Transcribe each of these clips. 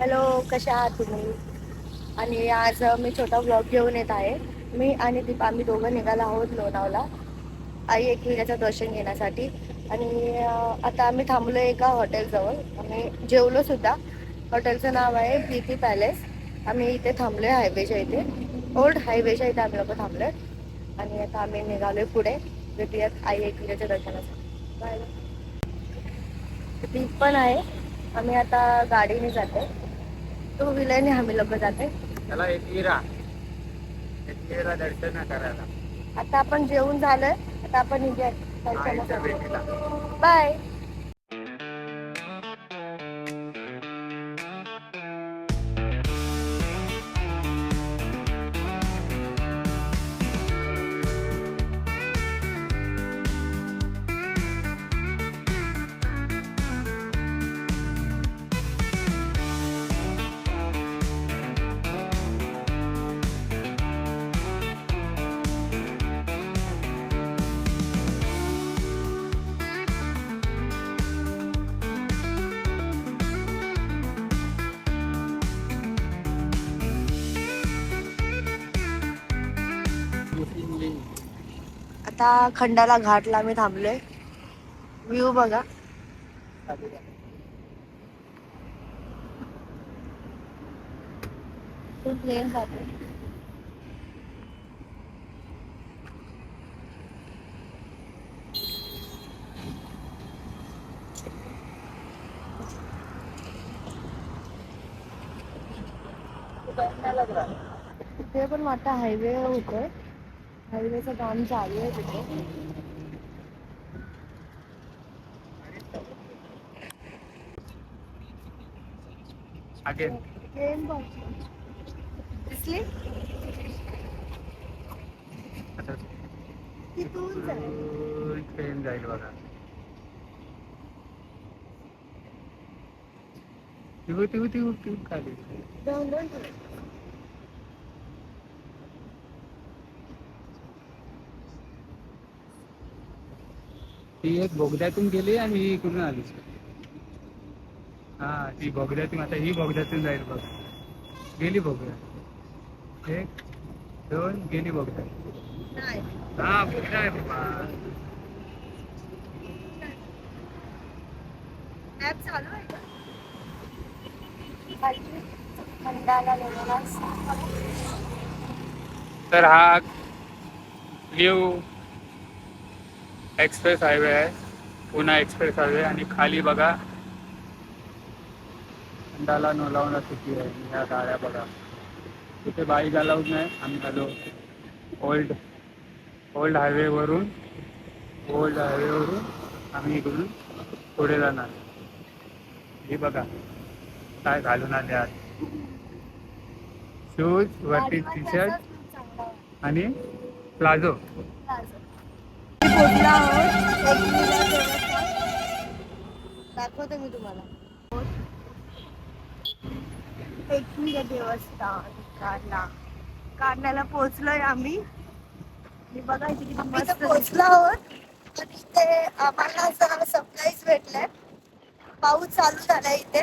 Hello कशा आहात तुम्ही? आणि आज मी छोटा ब्लॉग घेऊन येत आहे. मी आणि दीप आम्ही दोघं निघाला आहोत लोणावला आई एकविराचं दर्शन घेण्यासाठी. आणि आता आम्ही थांबलो एका हॉटेलजवळ आम्ही जेवलो सुद्धा. हॉटेलचं नाव आहे बी पी पॅलेस आम्ही इथे थांबलो आहे हायवेच्या इथे. ओल्ड हायवेच्या इथे आम्ही लोक थांबलो आणि आता आम्ही निघालोय पुढे. भेटूयात आई एकविराच्या दर्शनासाठी. बाय दीप पण आहे. आम्ही आता गाडीने जाते टू व्हीलरने आम्ही लोक जाते. त्याला एकविरा एकविरा दर्शन करायला. आता आपण जेवून झालोय. आता आपण निघूया आईच्या दर्शनासाठी भेटीला. बाय आता खंडाला घाटला आम्ही थांबलोय. व्ह्यू बघा. जाते तिथे पण आता हायवे होतोय. हायवेचं काम चालू आहे तिथे. तिथून जाईल ट्रेन जाईल बघा. तिघू तिघू तिघू तिघू खाली. दोन दोन ती एक बोगद्यातून गेली आणि ही इकडून आली. हा ती बोगद्यातून आता ही बोगद्यातून जाईल बघ. गेली बोगद्या एक दोन गेली बोगद्या हा बोगदा आहे बाबा. तर हा न्यू एक्सप्रेस हायवे आहे. पुणा एक्सप्रेस हायवे आणि खाली बघा. खंडाला नोलावला सिटी आहे. ह्या गाड्या बघा. तिथे बाईक अलाउड नाही. आम्ही आलो. ओल्ड ओल्ड हायवेवरून ओल्ड हायवेवरून आम्ही इकडून पुढे जाणार. ही बघा. काय घालून आले आज? शूज वरती टी शर्ट आणि प्लाझो. आहोत देवस्थान दाखवते मी तुम्हाला. एकविरा देवस्थान कारला. कारल्याला पोहोचलोय आम्ही. आणि बघा इथे किती मस्त पोहोचलो आहोत आणि इथे आम्हाला सरप्राईज भेटलंय पाऊस चालू झालाय इथे.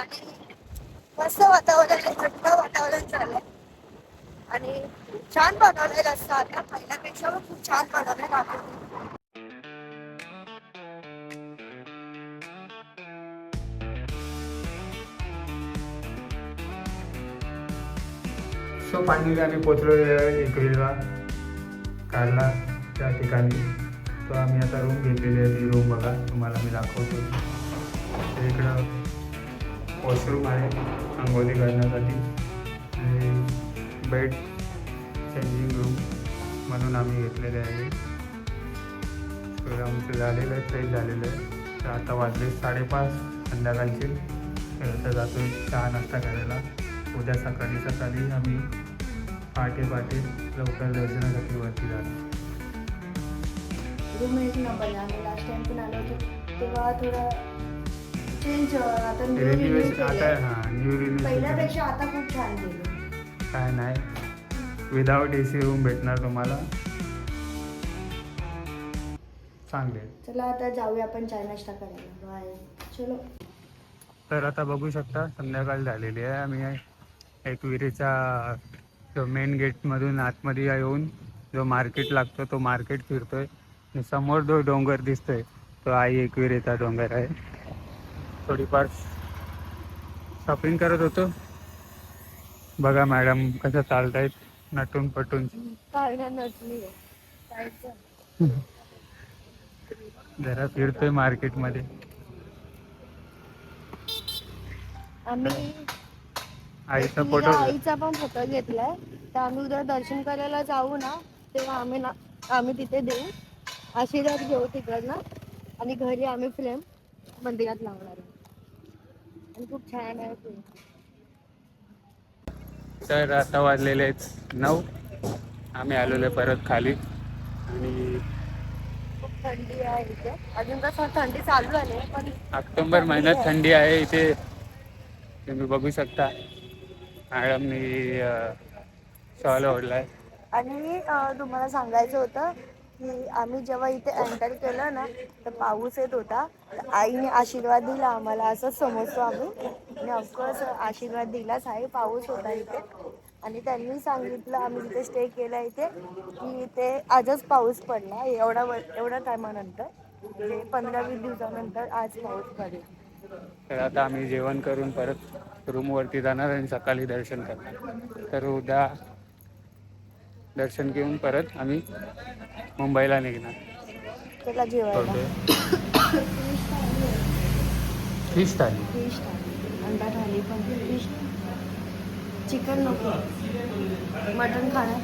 आणि मस्त वातावरण आहे थंड वातावरण झालंय. आणि छान बनवलंय रस्ता आता पहिल्यापेक्षा पण खूप छान बनवलंय दाखवते सो फायनली आम्ही पोचलो एकवीला कारला त्या ठिकाणी. तो आम्ही आता रूम घेतलेली आहे ती रूम बघा तुम्हाला मी दाखवतो. इकडं वॉशरूम आहे अंघोळी करण्यासाठी. आणि बेड चेंजिंग रूम म्हणून आम्ही घेतलेले आहे. तर आमचं झालेलं आहे फ्रेश झालेलं आहे. तर आता वाजले साडेपाच. संध्याकाळचे तर आता जातो चहा नाश्ता करायला. उद्या सकाळी सकाळी आम्ही पहाटे पहाटे लवकर दर्शनासाठी वरती जातो. रूम एक नंबर आम्ही लास्ट टाइम पण आलो होतो. तेव्हा थोडं चेंज आता renew रिन्युएशन आता. हां न्यू रिन्युएशन पहिल्यापेक्षा आता खूप छान गेलं काय नाही. विदाऊट ए सी रूम भेटणार तुम्हाला. चांगले. चला आता जाऊया आपण चाय नाश्ता करायला. बाय चलो. तर आता बघू शकता संध्याकाळ झालेली आहे. आम्ही एकविरीचा जो मेन गेटमधून आतमध्ये येऊन जो मार्केट लागतो तो मार्केट फिरतोय. आणि समोर जो डोंगर दिसतोय तो आई एकविरेचा डोंगर आहे. थोडीफार शॉपिंग करत होतो. बघा मॅडम कसं चालतायत नटून पटून जरा फिरतोय मार्केटमध्ये. आम्ही आईचा फोटो आईचा पण फोटो घेतलाय. तर आम्ही उद्या दर्शन करायला जाऊ ना तेव्हा आम्ही ना आम्ही तिथे देऊ. आशीर्वाद घेऊ तिकडनं. आणि घरी आम्ही फ्रेम मंदिरात लावणार आणि खूप छान आहे ते तर आता वाजलेले आहेत नऊ. आम्ही आलेलो आहे परत खाली. आणि खूप थंडी आहे इथे. अजून कसं थंडी चालू झाली आहे पण ऑक्टोबर महिन्यात थंडी आहे इथे. तुम्ही बघू शकता. मॅडमनी शॉल ओढलाय. आणि अं, तुम्हाला सांगायचं होतं की आम्ही जेव्हा इथे एंटर केलं ना तर पाऊस येत होता. तर आईने आशीर्वाद दिला आम्हाला असं समजतो आम्ही. आणि ऑफकोर्स आशीर्वाद दिलाच आहे पाऊस होता इथे. आणि त्यांनी सांगितलं आम्ही जिथे स्टे केला इथे की इथे आजच पाऊस पडला. एवढा व एवढ्या टायमानंतर म्हणजे पंधरा वीस दिवसानंतर आज पाऊस पडेल. तर आता आम्ही जेवण करून परत रूमवरती जाणार आणि सकाळी दर्शन करणार. तर उद्या दर्शन घेऊन परत आम्ही मुंबईला निघणार. त्याला जेवायला? फिश थाली फिश थाली अंडा थाली पण फिश चिकन नको. मटन खाणार.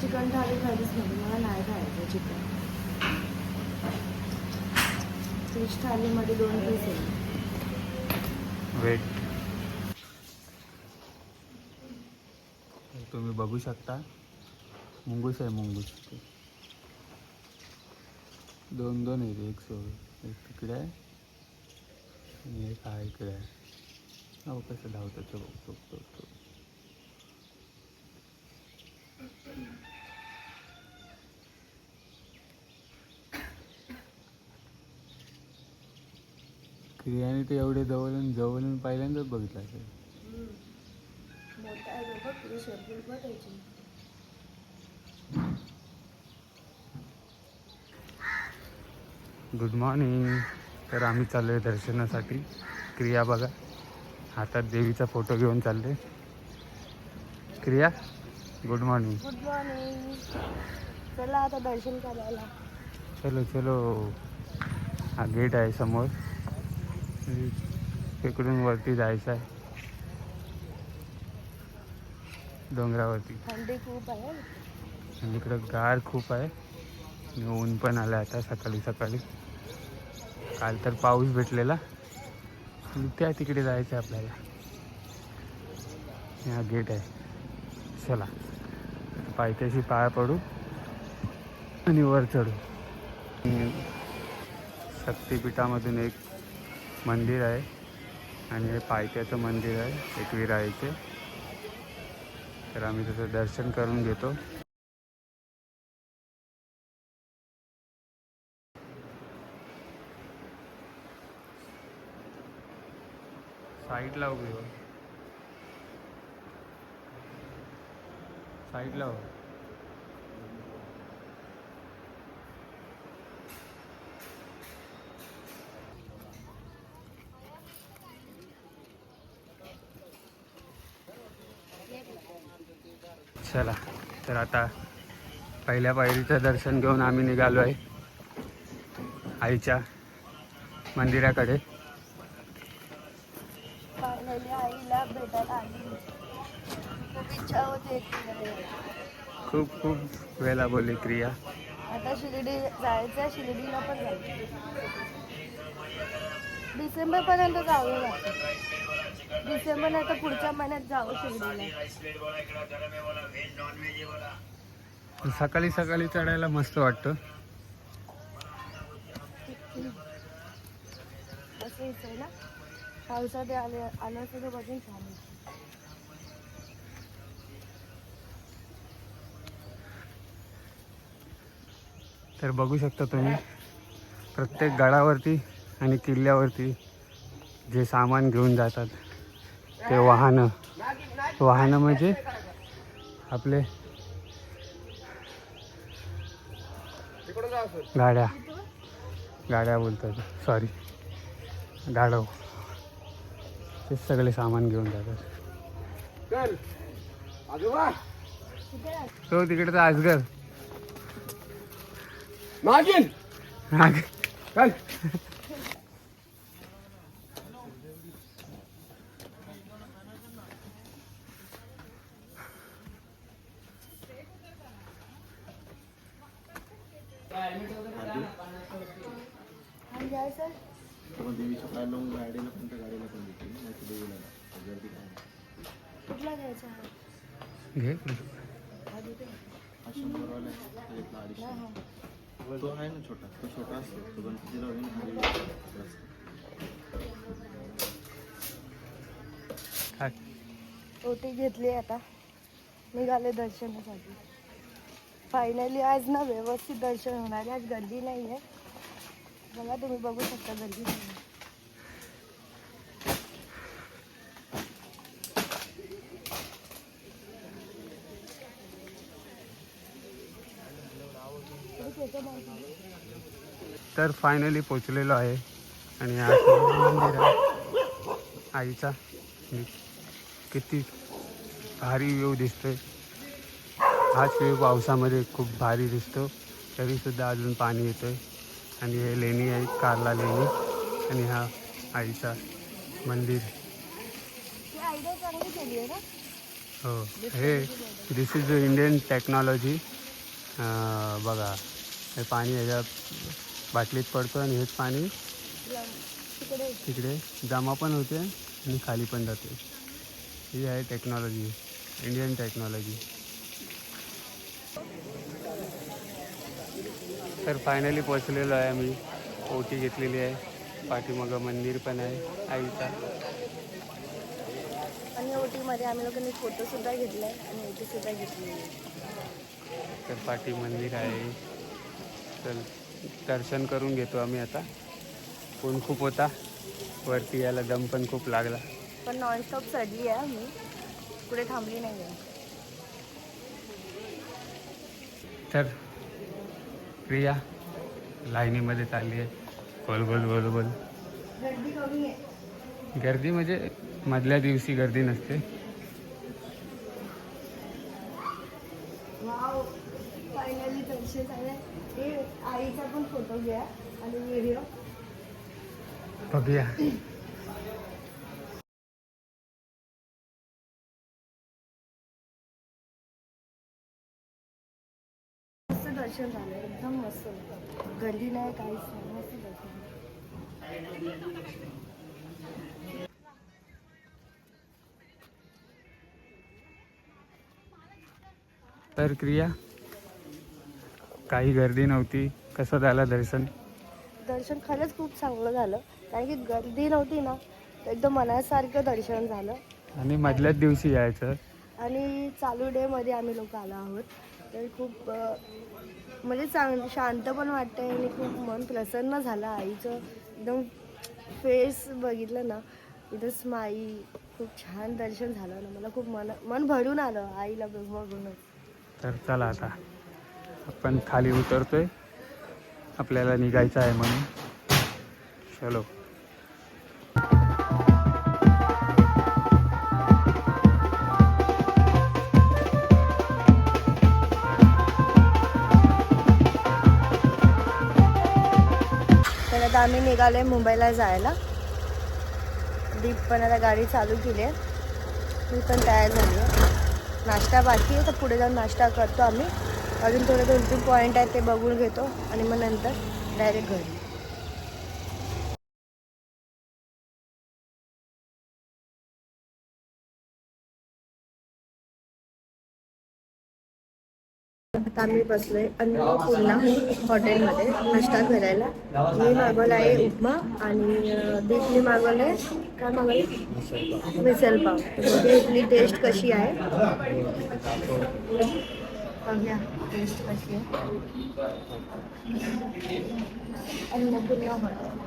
चिकन थाली खालीच नाही मला नाही खायचं चिकन. फिश थालीमध्ये दोन पीस आहे. वेट. तुम्ही बघू शकता. मुंगूस आहे मुंगूस. दोन दोन आहेत एक सो एक तिकडे आहे आणि एक हा इकडे आहे. हो कसं धावतं ते बघतो बघतो. बघतो. क्रियाने ते एवढे जवळ जवळून पहिल्यांदाच बघितलं असेल. गुड मॉर्निंग तर आम्ही चाललो आहे दर्शनासाठी. क्रिया बघा. हातात देवीचा फोटो घेऊन चालले. क्रिया गुड मॉर्निंग गुड मॉर्निंग चला आता दर्शन करायला. चलो चलो. हा गेट आहे समोर. तिकडून वरती जायचं आहे. डोंगरावरती. थंडी खूप आहे. आणि इकडं गार खूप आहे. आणि ऊन पण आलं आता सकाळी सकाळी. काल तर पाऊस भेटलेला. आणि त्या तिकडे जायचं आहे आपल्याला. हा गेट आहे. चला. पायथ्याशी पाया पडू. आणि वर चढू. शक्तिपीठामधून एक मंदिर आहे आणि हे पायथ्याचं मंदिर आहे एकविराईचे तर आम्ही त्याचं दर्शन करून घेतो. साईडला उभी हो. साईडला हो. चला तर आता पहिल्या पायरीचं दर्शन घेऊन आम्ही निघालो आहे आईच्या मंदिराकडे. आईला भेटायला आली. खूप इच्छा होती खूप खूप वेळा बोलली क्रिया. आता शिर्डी जायचं शिर्डीला पण जायचं डिसेंबर पर्यंत जावं लागतं डिसेंबर नाही तर पुढच्या महिन्यात जावं शिर्डीला सकाळी सकाळी चढायला मस्त वाटतं. पावसात आले आलं तर बघून छान आहे. तर बघू शकता तुम्ही प्रत्येक गडावरती आणि किल्ल्यावरती जे सामान घेऊन जातात. ते वाहनं. वाहनं म्हणजे आपले गाड्या. गाड्या बोलतात. सॉरी गाडव ते सगळे सामान घेऊन जातात. तो तिकडे तर आजगर. नागिन. आग- चल आणि जायचं? कुठला घ्यायचा हा? घे हा देते ना. हा, हा. तो आहे ना छोटा. तो छोटा असतो. तो गणपतीला होईल काय? ओटी घेतली आता. निघाले दर्शनासाठी. फायनली आज ना व्यवस्थित दर्शन होणार आहे. आज गर्दी नाही आहे. बघा तुम्ही बघू शकता गर्दी नाही आहे. तर फायनली पोचलेलो आहे. आणि मंदिर आहे. आईचा. किती भारी व्यू दिसतोय. हाच व्ह्यू पावसामध्ये खूप भारी दिसतो. तरीसुद्धा अजून पाणी येतोय. आणि हे लेणी आहे कारला लेणी. आणि हा आईचा मंदिर. ही आहे हो. हे दिस इज इंडियन टेक्नॉलॉजी बघा. हे पाणी ह्याच्या बाटलीत पडतं आणि हेच पाणी तिकडे जमा पण होते आणि खाली पण जाते. ही आहे टेक्नॉलॉजी इंडियन टेक्नॉलॉजी तर फायनली पोचलेलो आहे आम्ही. ओटी घेतलेली आहे. पाठीमागं मंदिर पण आहे आईचा. आणि ओटीमध्ये आम्ही लोकांनी फोटो सुद्धा घेतलाय आणि ओटी सुद्धा घेतली आहे. तर पाठी मंदिर आहे. चल दर्शन करून घेतो आम्ही आता. ऊन खूप होता. वरती यायला दम पण खूप लागला. पण नॉनस्टॉप चढली आहे मी कुठे थांबली नाही आहे तर प्रिया लाईनीमध्ये चालली आहे. गोल गोल गोल गोल गर्दी म्हणजे मधल्या दिवशी गर्दी नसते. आईचा पण फोटो घ्या आणि व्हिडिओ बघूया. दर्शन झालं एकदम मस्त. गर्दी नाही काहीच नाही. मस्त दर्शन. तर क्रिया काही गर्दी नव्हती. कसं झालं दर्शन? दर्शन खरंच खूप चांगलं झालं. कारण की गर्दी नव्हती ना एकदम मनासारखं दर्शन झालं. आणि मधल्याच दिवशी यायचं. आणि चालू डेमध्ये आम्ही लोक आलो आहोत. तर खूप म्हणजे चांग शांत पण वाटतंय आणि खूप मन प्रसन्न झालं आईचं. एकदम फेस बघितलं ना इथं स्माई खूप छान दर्शन झालं ना मला खूप मन मन भरून आलं आईला बघून. बघूनच तर चला आता आपण खाली उतरतोय. आपल्याला निघायचं आहे म्हणून. चलो. आम्ही निघालो आहे मुंबईला जायला. दीप पण आता गाडी चालू केली आहे मी पण तयार झाली आहे नाश्ता बाकी आहे तर पुढे जाऊन नाश्ता करतो आम्ही. अजून थोडे दोन तीन पॉईंट आहेत ते बघून घेतो आणि मग नंतर डायरेक्ट घरी. आता आम्ही बसलोय अन्नपूर्णा हॉटेलमध्ये. नाश्ता करायला. मी मागवला आहे उपमा आणि दीपने मागवलं आहे काय मागवलं मिसळ पाव बघूया इथली टेस्ट कशी आहे? बघूया टेस्ट कशी आहे. अन्नपूर्णा हॉटेल.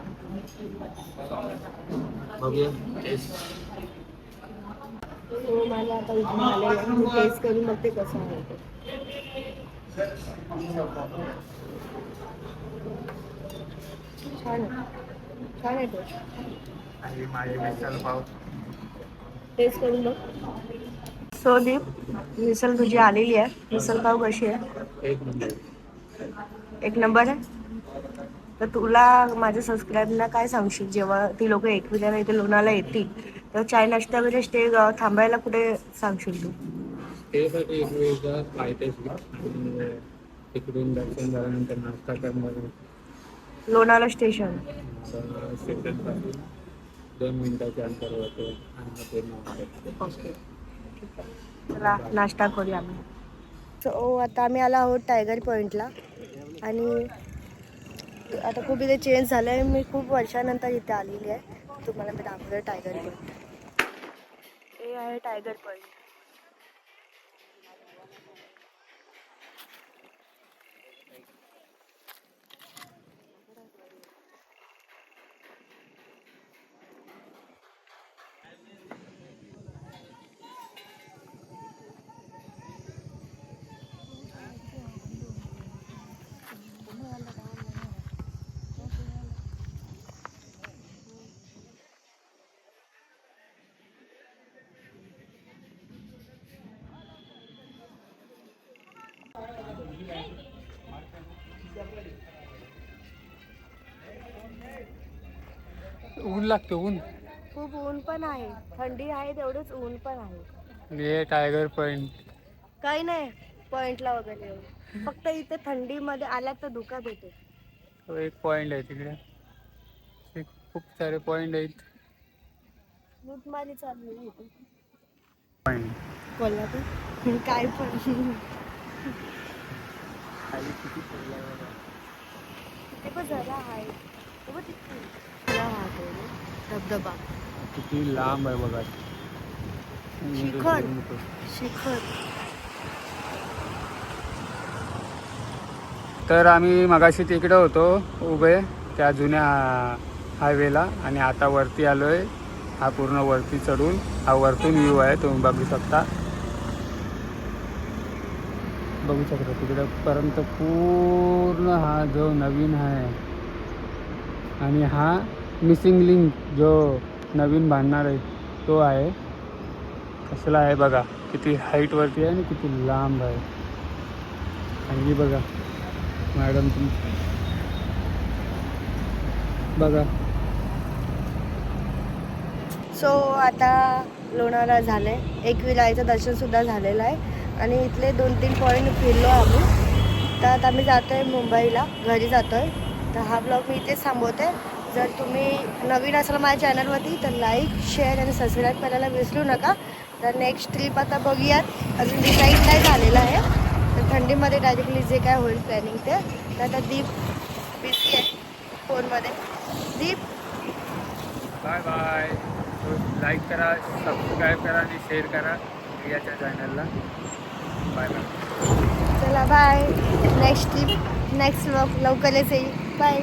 हो मला आता इथून आले मी टेस्ट करून बघते कसं आहे टेस्ट मिसळ करून बघ सो दीप मिसल तुझी आलेली आहे. मिसल पाव कशी आहे एक नंबर आहे. तर तुला माझ्या सबस्क्राईबला काय सांगशील? जेव्हा ती लोक एकविराला इथे लोणाला येतील तर चाय नाश्ता वगैरे स्टे थांबायला कुठे सांगशील तू? स्टेसाठी एक वेळचा पायथ्याशी आणि तिकडून दर्शन झाल्यानंतर नाश्ता करणार लोणाला स्टेशन. स्टेशनपासून दोन मिनिटाच्या ठीक आहे. चला नाश्ता करूया आम्ही. सो आता आम्ही आलो आहोत टायगर पॉईंटला आणि आता खूप इथे चेंज झालं आहे मी खूप वर्षानंतर इथे आलेली आहे. तुम्हाला मी दाखवलं टायगर पॉईंट हे आहे टायगर पॉईंट ऊन लागते ऊन. खूप ऊन पण आहे. थंडी आहे तेवढंच ऊन पण आहे. हे टायगर पॉईंट काही नाही पॉइंटला वगैरे. एवढं. फक्त इथे थंडीमध्ये आल्यात तर धुका भेटेल तो एक पॉईंट आहे तिकडे. खूप सारे पॉईंट आहेत. लूटमारी चालू आहे इथे. पॉईंट कोल्हापूर. काय पण. खाली किती बघा. तिथे पण जरा आहे. बघ तिथे रे, धबधबा. किती लांब आहे बघा. शिखर. शिखर. तर आम्ही मगाशी तिकडे होतो उभे त्या जुन्या हायवेला आणि आता वरती आलोय. हा पूर्ण वरती चढून. हा वरतून व्ह्यू आहे तुम्ही बघू शकता. बघू शकता तिकडे पर्यंत पूर्ण हा जो नवीन आहे. आणि हा मिसिंग लिंक जो नवीन बांधणार आहे तो आहे. कसला आहे बघा किती हाईटवरती आहे आणि किती लांब आहे. आणि बघा मॅडम तुमची बघा. सो आता लोणावळा झालं आहे एक विलायचं दर्शनसुद्धा झालेलं आहे. आणि इथले दोन तीन पॉईंट फिरलो आम्ही. तर आता आम्ही जातो आहे मुंबईला. घरी जातो आहे तर हा ब्लॉग मी इथेच थांबवते. जर तुम्ही नवीन असाल माझ्या चॅनलवरती तर लाईक शेअर आणि सबस्क्राईब करायला विसरू नका. तर नेक्स्ट ट्रिप आता बघूयात. अजून डिसाईड नाही झालेलं आहे. तर थंडीमध्ये डायरेक्टली जे काय होईल प्लॅनिंग ते. तर आता दीप बिझी आहे फोनमध्ये. दीप. बाय बाय लाईक करा सबस्क्राईब करा आणि शेअर करा याच्या चॅनलला बाय बाय चला बाय नेक्स्ट ट्रिप नेक्स्ट लवकरच येईल. बाय